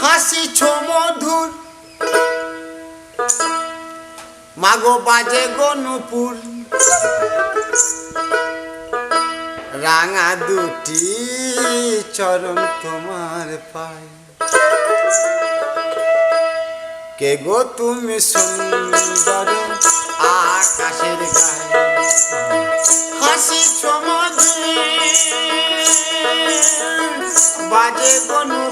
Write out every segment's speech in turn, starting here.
হাসিছ মধুর। মাগো বাজে গনুপুর রাঙা দুটি চরণ তোমার পায়। কে গো তুমি সুন্দর আকাশের গায়ে? হাসি চমধুরি বাজে গনু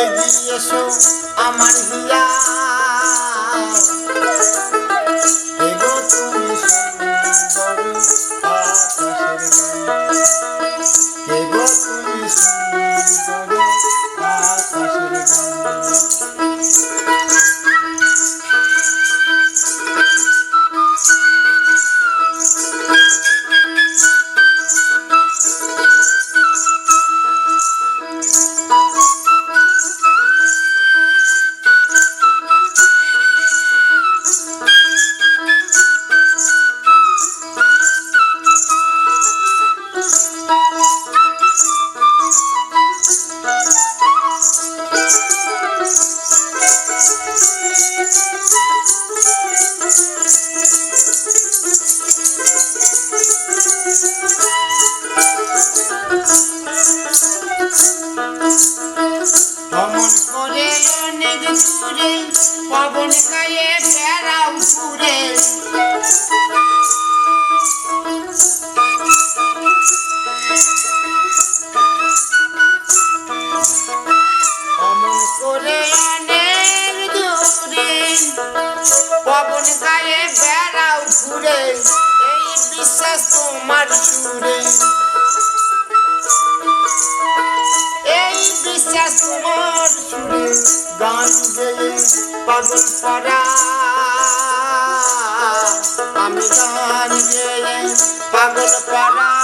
এগিয়ে এসো আমার হিয়া তোমার সুরে। এই বিশ্বাস তোমার সুরে, গান গেয়ে পাগল পারা আমি গান গেয়ে পাগল পারা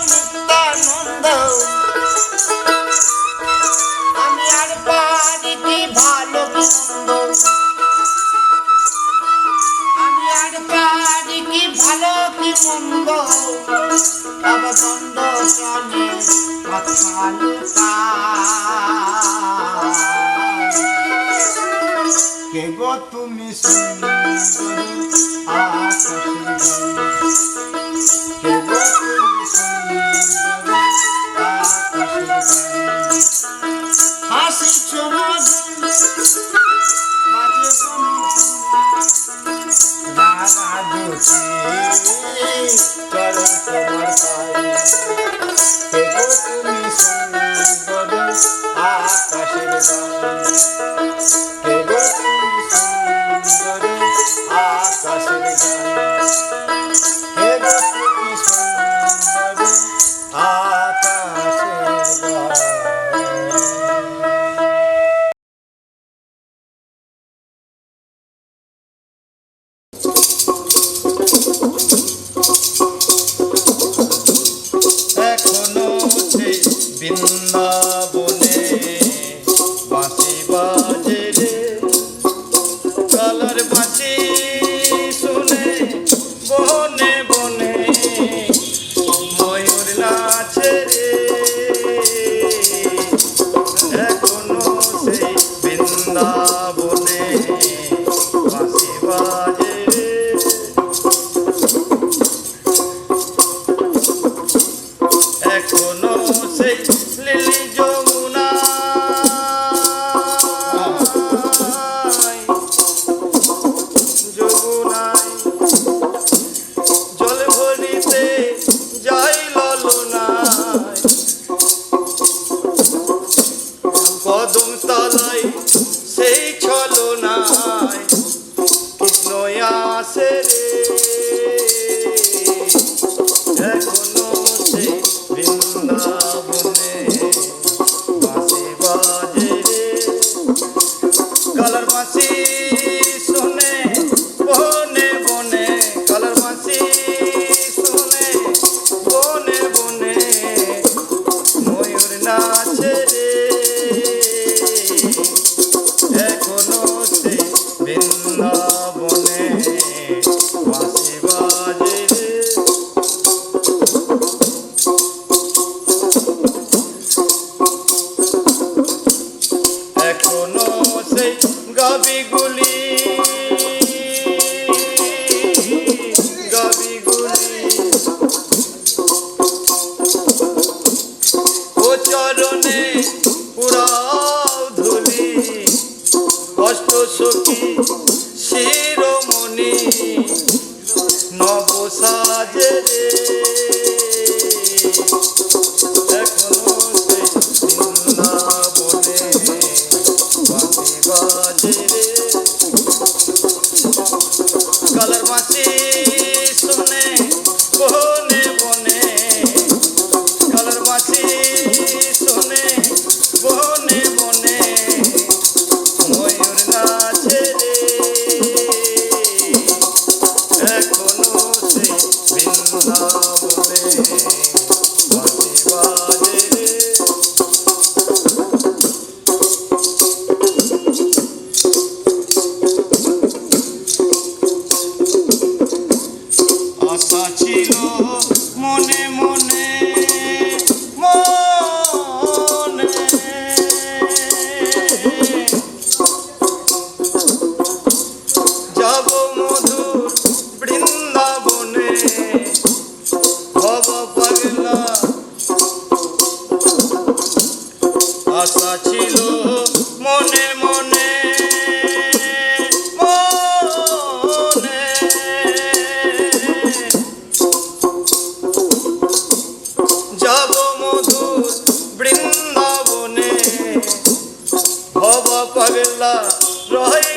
নিত্যানন্দ আমি আর পারিতে ভালো মন্দ আমি আর পারি কি ভালো কি মন্দ। তবে দণ্ড চলে মাথাল কে গো তুমি সুন্দর আকাশ হাসি চোমাজ বাজে রাধা দুটি চলো তোমার তুমি সুন্দর আকাশের দাম you. যাব মধুর বৃন্দাবনে ভব পাগলা রহে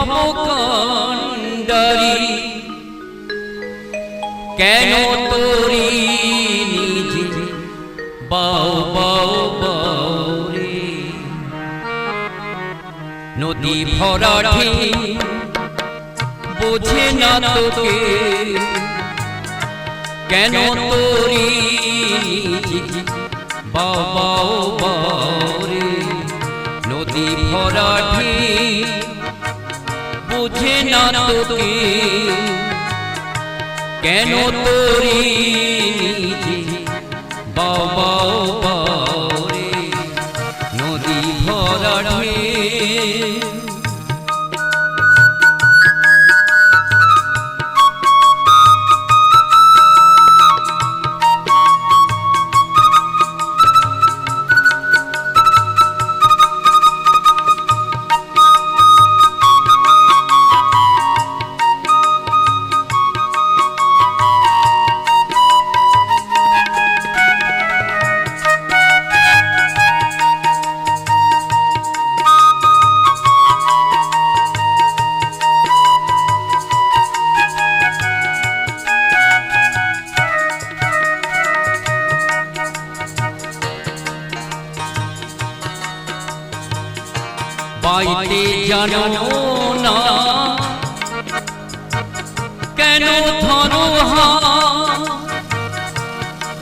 ভবকান্ডারি কেন তোরি নিজে বাউ বাউ বাউ নদী ভরা ঢেউ বোঝে না তোকে। কেন তোরি বাউ বাউ বাউ রে নদী ভরা ঢেউ বোঝে না তোকে কেন তোরি জানো না। কেন ধরো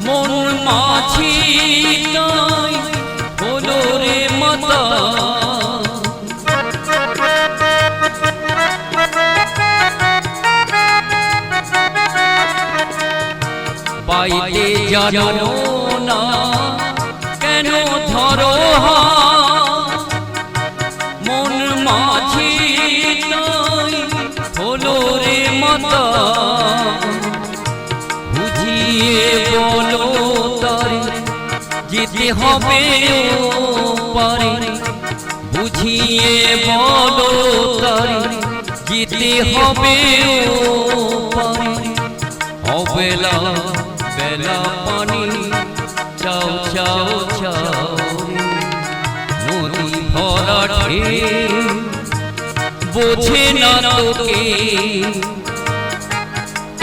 মন মাছি তাই হলো রে মাতা। পাইতে জানো না, কেন ধরো হা? বলো তারে, যেতে হবে পারে বুঝিয়ে বলো তারে, যেতে হবে পারে অবেলা বেলা পানি, চাও চাও চাও। নদী ভরা বোঝে না তোকে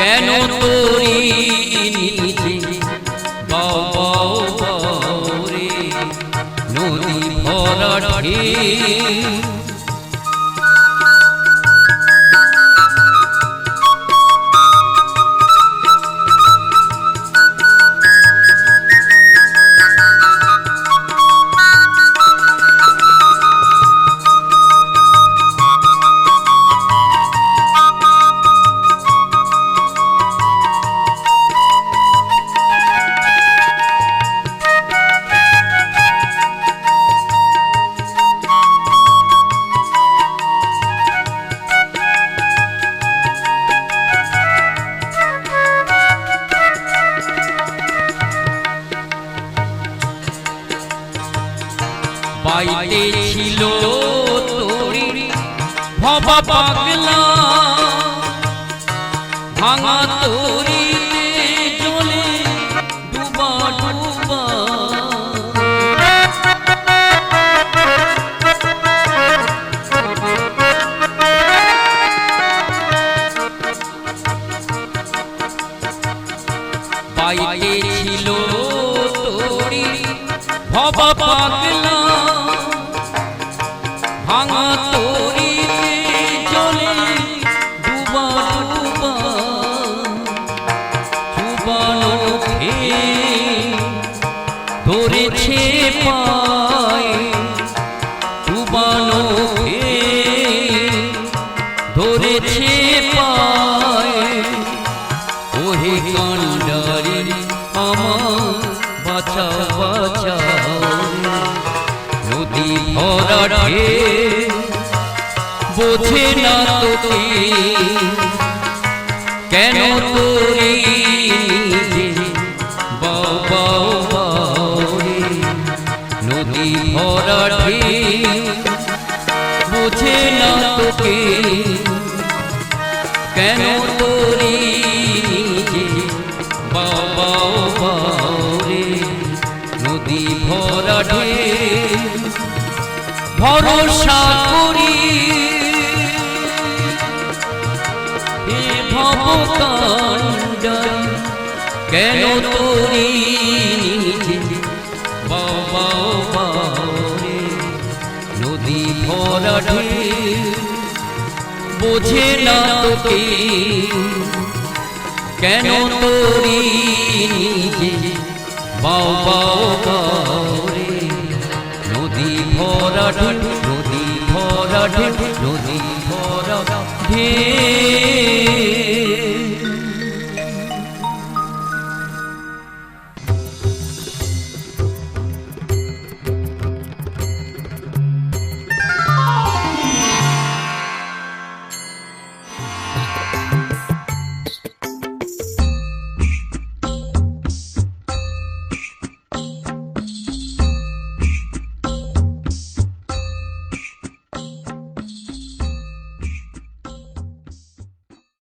কেন তোরি নিজে বাও বাও বাও রে নদী ভরা ভবা পাগলা কেন তোরি বোঝে না তোকে কেন তোরি নিজে বাও গারে নদী ভরা ঢেউ নদী ভরা ঢেউ নদী ভরা ঢেউ